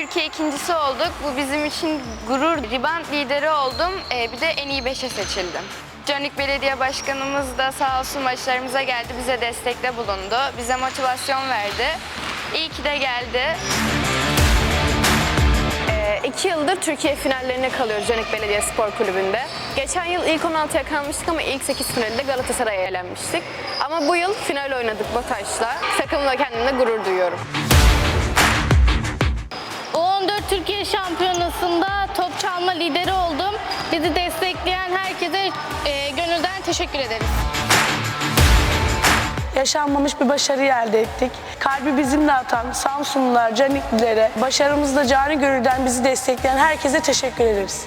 ikincisi olduk. Bu bizim için gurur. Riband lideri oldum. Ee, bir de en iyi beşe seçildim. Canik Belediye Başkanımız da sağ olsun maçlarımıza geldi. Bize destekte bulundu. Bize motivasyon verdi. İyi ki de geldi. Ee, iki yıldır Türkiye finallerine kalıyoruz Canik Belediye Spor Kulübü'nde. Geçen yıl ilk 16'ya kalmıştık ama ilk 8 finalde Galatasaray'a elenmiştik. Ama bu yıl final oynadık Bataş'la. Takımla kendimle gurur duyuyorum. U14 Türkiye Şampiyonası'nda top çalma lideri oldum. Bizi destekleyen herkese e, gönülden teşekkür ederiz. yaşanmamış bir başarı elde ettik. Kalbi bizimle atan Samsunlular, Caniklilere, başarımızda cani gönülden bizi destekleyen herkese teşekkür ederiz.